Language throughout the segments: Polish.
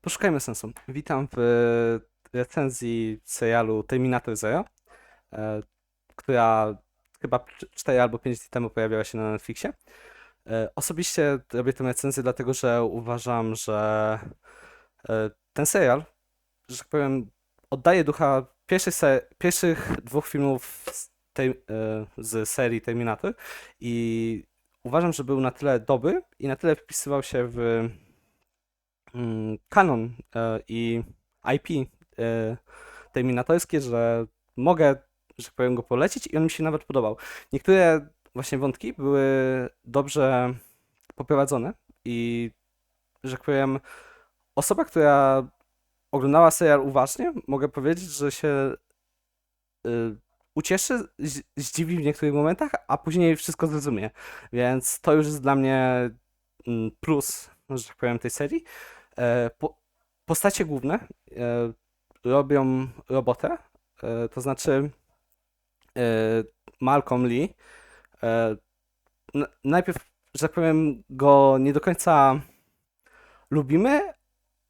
Poszukajmy sensu. Witam w recenzji serialu Terminator Zero, e, która chyba 4 albo 5 dni temu pojawiała się na Netflixie. E, Osobiście robię tę recenzję dlatego, że uważam, że e, ten serial, że tak powiem, oddaje ducha pierwszych, pierwszych dwóch filmów z, e, z serii Terminator i uważam, że był na tyle dobry i na tyle wpisywał się w kanon e, i IP e, terminatorskie, że mogę, że powiem, go polecić i on mi się nawet podobał. Niektóre właśnie wątki były dobrze poprowadzone i, że tak powiem, osoba, która oglądała serial uważnie, mogę powiedzieć, że się y, ucieszy, zdziwi w niektórych momentach, a później wszystko zrozumie. Więc to już jest dla mnie mm, plus, że tak powiem, tej serii. E, po, postacie główne e, robią robotę, e, to znaczy Malcolm Lee. Najpierw, że tak powiem, go nie do końca lubimy,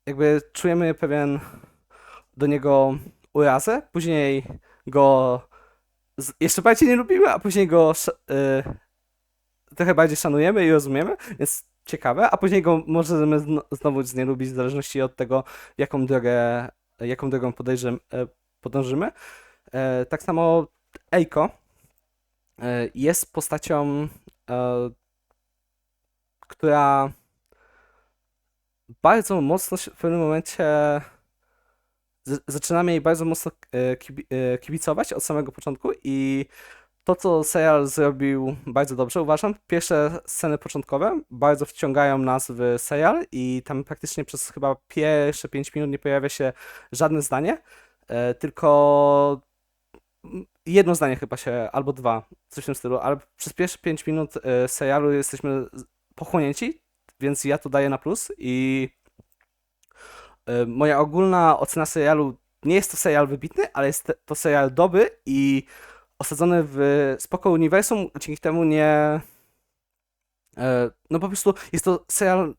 jakby czujemy pewien do niego urazę, później go jeszcze bardziej nie lubimy, a później go trochę bardziej szanujemy i rozumiemy, więc ciekawe, a później go możemy zno, znowu znielubić w zależności od tego, jaką drogę, jaką drogą e, podążymy. E, tak samo Eiko e, jest postacią, która bardzo mocno w pewnym momencie zaczynamy jej bardzo mocno kibi- kibicować od samego początku i to, co serial zrobił bardzo dobrze, uważam, pierwsze sceny początkowe bardzo wciągają nas w serial i tam praktycznie przez chyba pierwsze 5 minut nie pojawia się żadne zdanie, e, tylko jedno zdanie chyba się, albo dwa, coś w tym stylu, ale przez pierwsze 5 minut e, serialu jesteśmy pochłonięci, więc ja to daję na plus i e, moja ogólna ocena serialu nie jest to serial wybitny, ale jest to serial dobry i osadzony w spoko uniwersum, dzięki temu nie. e, No po prostu jest to serial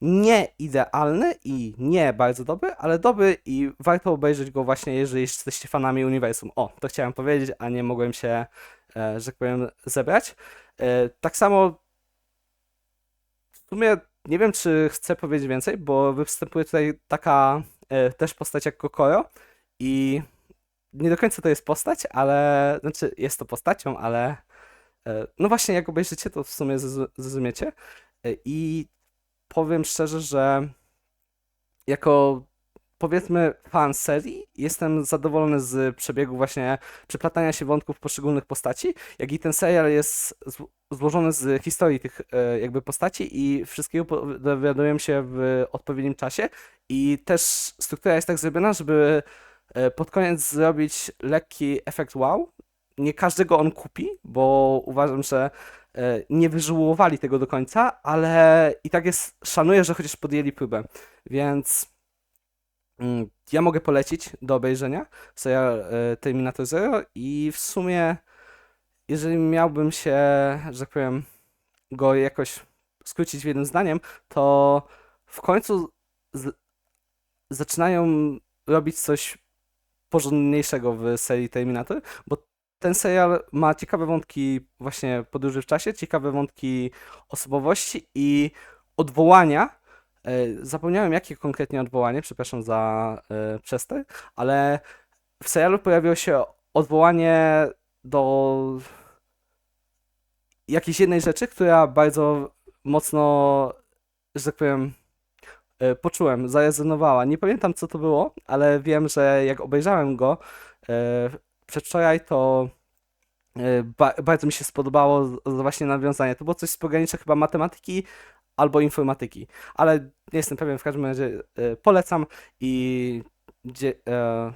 nie idealny i nie bardzo dobry, ale dobry i warto obejrzeć go właśnie, jeżeli jesteście fanami uniwersum. O, to chciałem powiedzieć, a nie mogłem się, e, że tak powiem, zebrać. E, Tak samo w sumie nie wiem, czy chcę powiedzieć więcej, bo występuje tutaj taka też postać jak Kokoro i nie do końca to jest postać, ale znaczy jest to postacią, ale e, no właśnie jak obejrzycie, to w sumie zrozu- zrozumiecie. E, I powiem szczerze, że jako powiedzmy fan serii, jestem zadowolony z przebiegu właśnie przeplatania się wątków poszczególnych postaci, jak i ten serial jest zł- złożony z historii tych e, jakby postaci i wszystkiego dowiadujemy się w odpowiednim czasie i też struktura jest tak zrobiona, żeby pod koniec zrobić lekki efekt wow. Nie każdego on kupi, bo uważam, że e, nie wyżyłowali tego do końca, ale i tak jest, szanuję, że chociaż podjęli próbę. Więc mm, ja mogę polecić do obejrzenia serial e, Terminator Zero i w sumie, jeżeli miałbym się, że tak powiem, go jakoś skrócić w jednym zdaniem, to w końcu zaczynają robić coś porządniejszego w serii Terminator, bo ten serial ma ciekawe wątki właśnie podróży w czasie, ciekawe wątki osobowości i odwołania. E, Zapomniałem jakie konkretnie odwołanie, przepraszam za e, przester, ale w serialu pojawiło się odwołanie do jakiejś jednej rzeczy, która bardzo mocno, że tak powiem, poczułem, zarezonowała. Nie pamiętam co to było, ale wiem, że jak obejrzałem go e, przedwczoraj, to e, ba bardzo mi się spodobało właśnie nawiązanie. To było coś z pogranicza chyba matematyki albo informatyki, ale nie jestem pewien, w każdym razie e, polecam i e,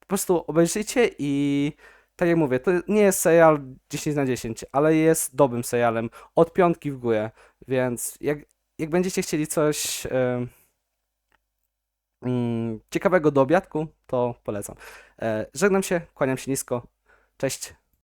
po prostu obejrzyjcie i tak jak mówię, to nie jest serial 10 na 10, ale jest dobrym serialem, od piątki w górę, więc jak, jak będziecie chcieli coś e, ciekawego do obiadku, to polecam. E, żegnam się, kłaniam się nisko, cześć.